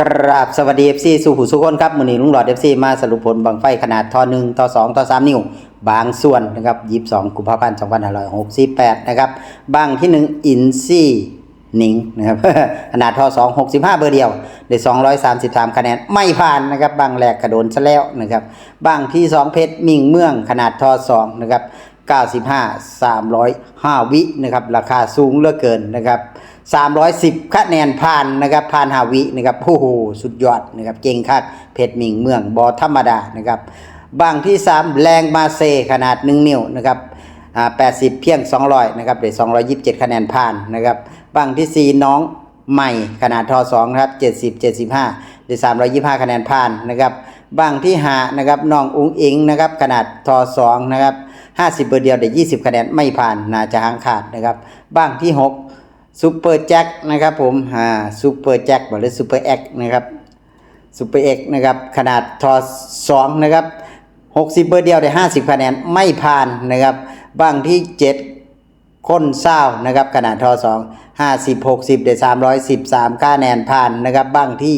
กราบสวัสดี FC สู่ผู้สุคนครับมือนี้ลุงหลอด FC มาสรุปผลบังไฟขนาดท่อ1ต่อ2ต่อ3นิ้ว บางส่วนนะครับ22กุมภาพันธ์2568นห้าร้อยหกสิบแปดนะครับบางที่1อินซี่หนิงนะครับขนาดท่อ2 65เบอร์เดียวได้233คะแนนไม่ผ่านนะครับบางแหลกกระโดนซะแล้วนะครับบางที่2เพชรมิ่งเมืองขนาดท่อ2นะครับ95 305วินะครับราคาสูงเหลือเกินนะครับ 310คะแนนผ่านนะครับผ่านหาวินะครับโอ้โหสุดยอดนะครับเก่งคักเพชรหมิงเมืองบอธรรมดานะครับบางที่ 3 แรงมาเซขนาด 1 นิ้วนะครับอ่า80 เพียง 200นะครับได้227 คะแนนผ่านนะครับบางที่ 4 น้องใหม่ขนาดทอ2ครับ70 75ได้325 คะแนนผ่านนะครับบางที่หานะครับน้องอุ้งอิงนะครับขนาดทอ2นะครับ50 เบอร์เดียวได้20 คะแนนไม่ผ่านน่าจะหางขาดนะครับบางที่ 6 ซูเปอร์แจ็คนะครับผมอ่าซูเปอร์แจ็คหรือซูเปอร์เอ็กนะครับซูเปอร์เอ็กนะครับขนาดทอสองนะครับหกสิบเบอร์เดียวได้ห้าสิบคะแนนไม่ผ่านนะครับบางที่เจ็ดคนเศร้านะครับขนาดทอสองห้าสิบหกสิบได้สามร้อยสิบสามคะแนนผ่านนะครับบางที่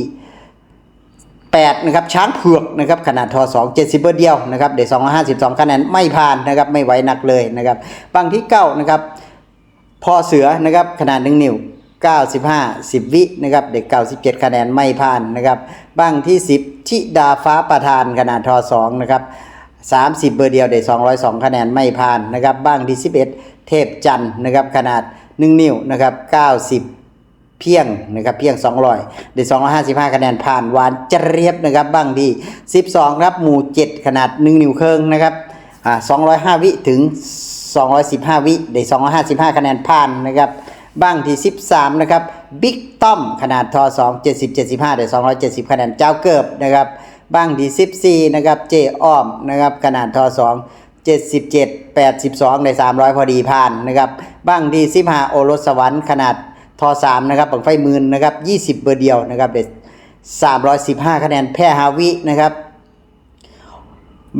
8นะครับช้างเผือกนะครับขนาดทอ2 70เบอร์เดียวนะครับเดี๋ยว252คะแนนไม่ผ่านนะครับไม่ไหวหนักเลยนะครับบางที่9นะครับ พอเสือนะครับขนาด 1 นิ้ว 95 10 วินะครับเด็ก 97 คะแนนไม่ผ่านนะครับบ้างที่ 10ชิดาฟ้าประธานขนาดทอ2นะครับ30 เบอร์เดียวได้ 202 คะแนนไม่ผ่านนะครับบ้างที่ 11 เทพจันทร์นะครับขนาด 1 นิ้วนะครับ90เพียงนะครับเพียง 200ได้255 คะแนนผ่านหวานเจรียบนะครับบ้างที่12 ครับหมู่ 7 ขนาด 1 นิ้วครึ่งนะครับอ่า205 วิถึง 215 วิได้ 255 คะแนนผ่านนะครับบ้างที่ 13 นะครับบิ๊กต้อมขนาดทอ2 70 75 ได้ 270 คะแนนเจ้าเกิบนะครับบ้างที่ 14 นะครับเจอ้อมนะครับขนาดทอ2 77 82 ใน 300 พอดีผ่านนะครับบ้างที่15โอรสสวรรค์ขนาดทอ3นะครับบังไฟมืนนะครับ 20 เบอร์เดียวนะครับเด็ด315 คะแนนแพ้ฮาวินะครับ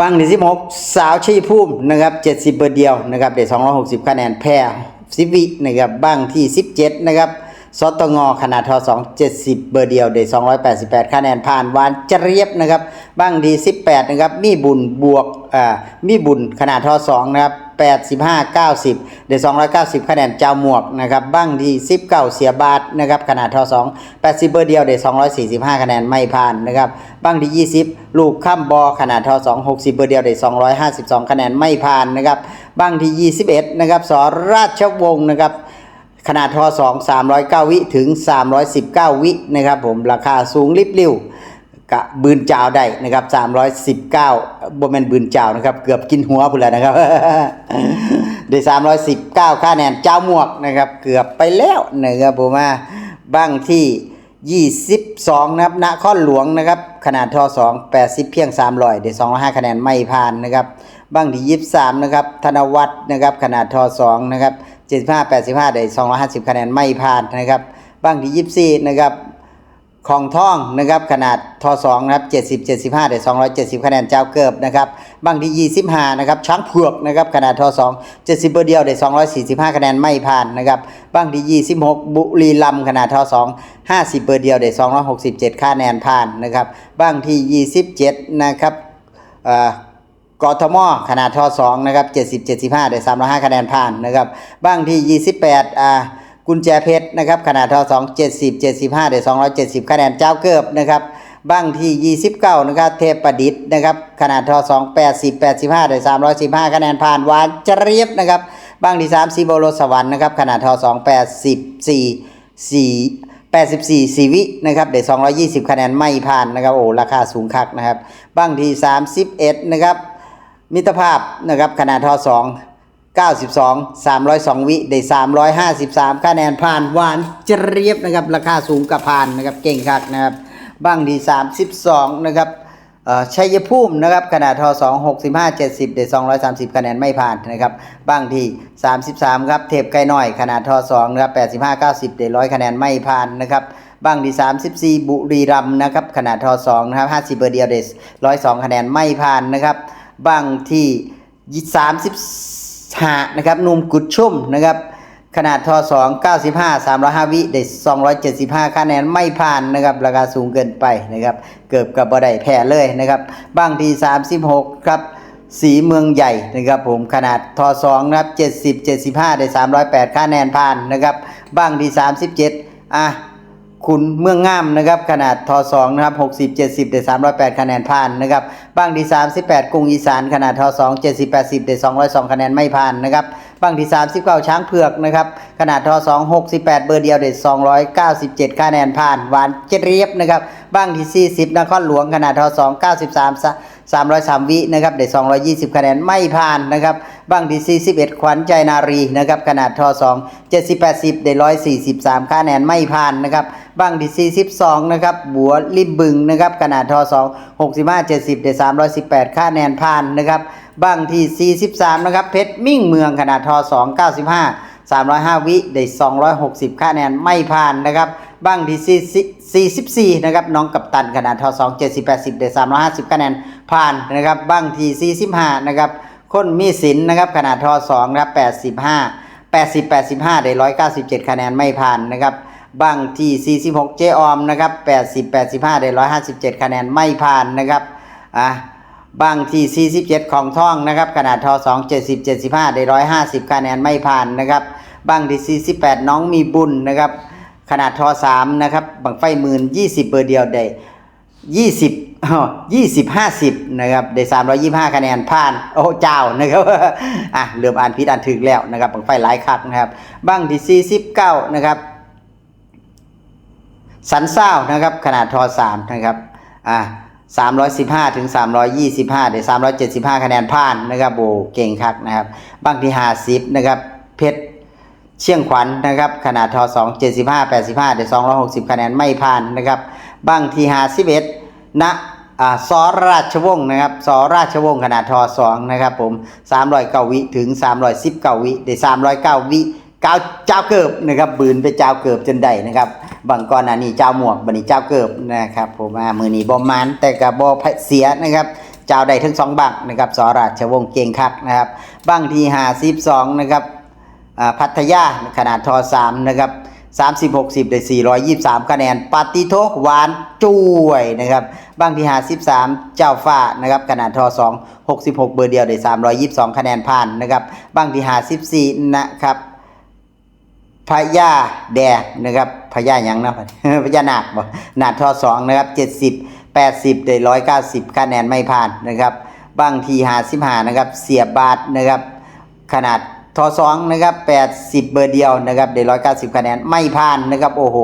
บางที่16สาวชัยภูมินะครับ70เบอร์เดียวนะครับเด็ด260คะแนนแพ้10วินะครับบ้างที่17นะครับสตงขนาดทอ2 70เบอร์เดียวเด288คะแนนผ่านวานเจรียบนะครับบ้างที่18นะครับมีบุญบวกอ่ามีบุญขนาดทอ2นะครับ 85 90เด290 คะแนนเจ้าหมวกนะครับบ้างที่19 เสียบาทนะครับขนาดทอ2 80 เบอร์เดียวเด245 คะแนนไม่ผ่านนะครับบ้างที่ 20 ลูกข้ามบอขนาดทอ2 60 เบอร์เดียวเด252 คะแนนไม่ผ่านนะครับบ้างที่ 21 นะครับสราชวงศ์นะครับขนาดทอ2 309 วิถึง 319 วินะครับผมราคาสูงริบลิ่ว กะบืนเจ้าได้นะครับ319บ่แมนบืนเจ้านะครับ เกือบกินหัวพุ่นแล้วนะครับได้319ค่าแนนเจ้าหมวกนะครับ เกือบไปแล้วนะครับผมว่าบ้างที่22นะครับนครหลวงนะครับ ขนาดทอ2 80เพียง300ได้205คะแนนไม่ผ่านนะครับบ้างที่23นะครับธนวัฒน์นะครับขนาดทอ2นะครับ75 85ได้250คะแนนไม่ผ่านนะครับบ้างที่24นะครับ ของท่องนะครับขนาดทอ2นะครับ70 75ได้270 คะแนนเจ้าเกิบนะครับบางที่25นะครับช้างเผือกนะครับขนาดทอ2 70เบอร์เดียวได้245 คะแนนไม่ผ่านนะครับบางที่26 บุรีรัมย์ขนาดทอ2 50เบอร์เดียวได้267 คะแนนผ่านนะครับบางที่27นะครับเอ่อกทมขนาดทอ2นะครับ70 75ได้305 คะแนนผ่านนะครับบางที่28อ่า กุญแจเพชรนะครับขนาดทอ2 70 75ได้270คะแนนเจ้าเกิบนะครับบ้างที่ 29 นะครับ เทพประดิษฐ์นะครับขนาดทอ2 80 85ได้315 คะแนนผ่านวานเจรียบนะครับบ้างที่3ซีโบโลสวรรค์นะครับขนาดทอ2 84 4 84สีวินะครับเดี๋ยว220 คะแนนไม่ผ่านนะครับโอ้ราคาสูงคักนะครับบ้างที่ 31 นะครับมิตรภาพนะครับขนาดทอ2 92 302 วิได้ 353คะแนนผ่านหวานเจรียบนะครับ ราคาสูงกับผ่านนะครับ เก่งคักนะครับบ้างที่32 นะครับชัยภูมินะครับขนาดทอ2 65 70ได้230 คะแนนไม่ผ่านนะครับบ้างที่33 ครับ เทพไก่น้อย ขนาดทอ2นะครับ85 90ได้100 คะแนนไม่ผ่านนะครับบ้างที่34 บุรีรัมย์นะครับขนาดทอ2นะครับ50 เบอร์เดียวได้102 คะแนนไม่ผ่านนะครับบ้างที่30 หานะครับนุ่มกุดชุ่มนะครับขนาดทอ2 95 305 วิได้275 คะแนนไม่ผ่านนะครับราคาสูงเกินไปนะครับเกือบกับบ่ได้แพ้เลยนะครับบางที36 ครับ สีเมืองใหญ่นะครับผมขนาดทอ2นะครับ70 75 ได้ 308 คะแนนผ่านนะครับบางที37 อะ คุณเมืองงามนะครับขนาดทอ2นะครับ60 70ได้308 คะแนนผ่านนะครับบางที่38กรุงอีสานขนาดทอ2 70 80ได้202 คะแนนไม่ผ่านนะครับบางที่39ช้างเผือกนะครับขนาดทอ2 68 เบอร์เดียวได้297 คะแนนผ่านหวานเจ็ดเรียบนะครับ บางที่ 40นครหลวงขนาดทอ2 93 303 วินะครับได้220 คะแนนไม่ผ่านนะครับบางที่41 ขวัญใจนารีนะครับขนาดทอ2 70 80ได้143 คะแนนไม่ผ่านนะครับบางที่42นะครับบัวริมบึงนะครับขนาดทอ2 65 70ได้318 คะแนนผ่านนะครับบางที่ 43 นะครับ เพชรมิ่งเมืองขนาดทอ2 95 305 วิได้260 คะแนนไม่ผ่านนะครับ บ้างที่44นะครับน้องกัปตันขนาดทอ2 70 80ได้350คะแนนผ่านนะครับบ้างที่45นะครับคนมีสินนะครับขนาดทอ2นะครับ85 80 85ได้197คะแนนไม่ผ่านนะครับบ้างที่ 46 เจออมนะครับ80 85 ได้ 157 คะแนนไม่ผ่านนะครับอะบางที่ 47 ของท่องนะครับขนาดทอ2 70 75 ได้ 150 คะแนนไม่ผ่านนะครับบางที่ 48 น้องมีบุญนะครับ ขนาดทอ3นะครับบังไฟหมื่น20เบอร์เดียวได้20อ้อ20 50นะครับได้325คะแนนผ่านโอ้เจ้านะครับอะเริ่มอ่านผิดอ่านถึกแล้วนะครับบังไฟหลายคักนะครับบางที่49นะครับสันเศร้านะครับขนาดทอ3นะครับอ่า315ถึง325ได้375คะแนนผ่านนะครับโบเก่งคักนะครับบางที่50นะครับเพชร เชียงขวัญนะครับขนาดทอ2 75 85ได้260คะแนนไม่ผ่านนะครับบางที่51ณอ่าสอราชวงศ์นะครับสอราชวงศ์ขนาดทอ2นะครับผม309วิถึง319วิได้309วิก้าวเจ้าเกิบนะครับบืนไปเจ้าเกิบจนได้นะครับบางก่อนอันนี้เจ้าหมวกบันนี้เจ้าเกิบนะครับผมอ่ามือนี้บอมันแต่กับบอเสียนะครับเจ้าได้ทั้งสองบังนะครับสอราชวงศ์เก่งคักนะครับบางทีหาสิบสองนะครับ พัทยาขนาดทอสามนะครับสามสิบหกสิบได้สี่ร้อยยี่สามคะแนนปาติโทหวานจุ้ยนะครับบางทีหาสิบสามเจ้าฟ้านะครับขนาดทอสองหกสิบหกเบอร์เดียวได้สามร้อยยี่สองคะแนนผ่านนะครับบางทีหาสิบสี่นะครับพญาแดงนะครับพญาหยังนะพญานาคบ่นาคทอสองนะครับเจ็ดสิบแปดสิบได้ร้อยเก้าสิบคะแนนไม่ผ่านนะครับบางทีหาสิบหานะครับเสียบบาทนะครับขนาด ทอสองนะครับแปดสิบเบอร์เดียวนะครับได้ร้อยเก้าสิบคะแนนไม่ผ่านนะครับโอ้โห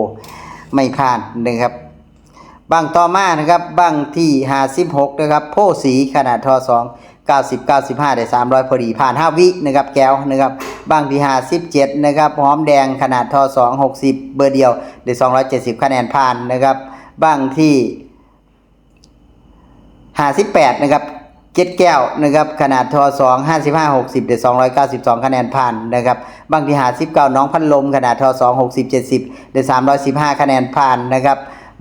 ไม่ผ่านนะครับบางต่อมานะครับบางที่หาสิบหกนะครับโพสีขนาดทอสองเก้าสิบเก้าสิบห้าได้สามร้อยพอดีผ่านห้าวินะครับแก้วนะครับบางที่หาสิบเจ็ดนะครับหอมแดงขนาดทอสองหกสิบเบอร์เดียวได้สองร้อยเจ็ดสิบคะแนนผ่านนะครับบางที่หาสิบแปดนะครับ เจ็ดแก้วนะครับขนาดทอสองห้าสิบห้าหกสิบได้สองร้อยเก้าสิบสองคะแนนผ่านนะครับบางที่หาสิบเก้าน้องพันลม ขนาดทอสองหกสิบเจ็ดสิบได้สามร้อยสิบห้าคะแนนผ่านนะครับ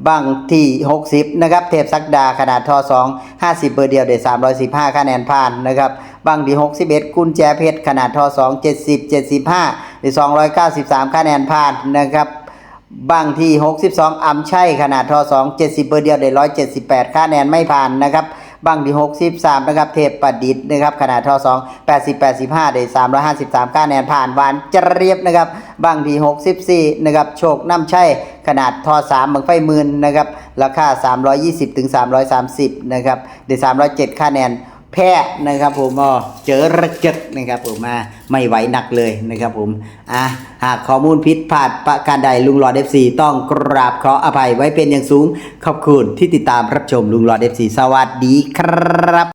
บางที่ 60 นะครับ เทพสักดาขนาดทอ2 50 เบอร์เดียวได้315 คะแนนผ่านนะครับบางที่ 61 กุญแจเพชรขนาดทอ2 70 75ได้293 คะแนนผ่านนะครับบางที่ 62อัมชัยขนาดทอ2 70 เบอร์เดียวได้178 คะแนนไม่ผ่านนะครับ บางที่ 63 นะครับ เทพประดิษฐ์นะครับ ขนาดท่อ2 80 85 ได้ 353ก้าแนนผ่านวานเจเรียบนะครับบางที่ 64 นะครับ โชคน้ำชัยขนาดทอ3บังไฟหมื่นนะครับ ราคา 320ถึง330 นะครับ ได้ 307 ค่าแนน แพ้นะครับผมอ๋อเจอระเจิดนะครับผมมาไม่ไหวหนักเลยนะครับผมอะหากข้อมูลผิดพลาดประการใดลุงหลอดเดฟซีต้องกราบขออภัยไว้เป็นอย่างสูง ขอบคุณที่ติดตามรับชมลุงหลอดเดฟซีสวัสดีครับ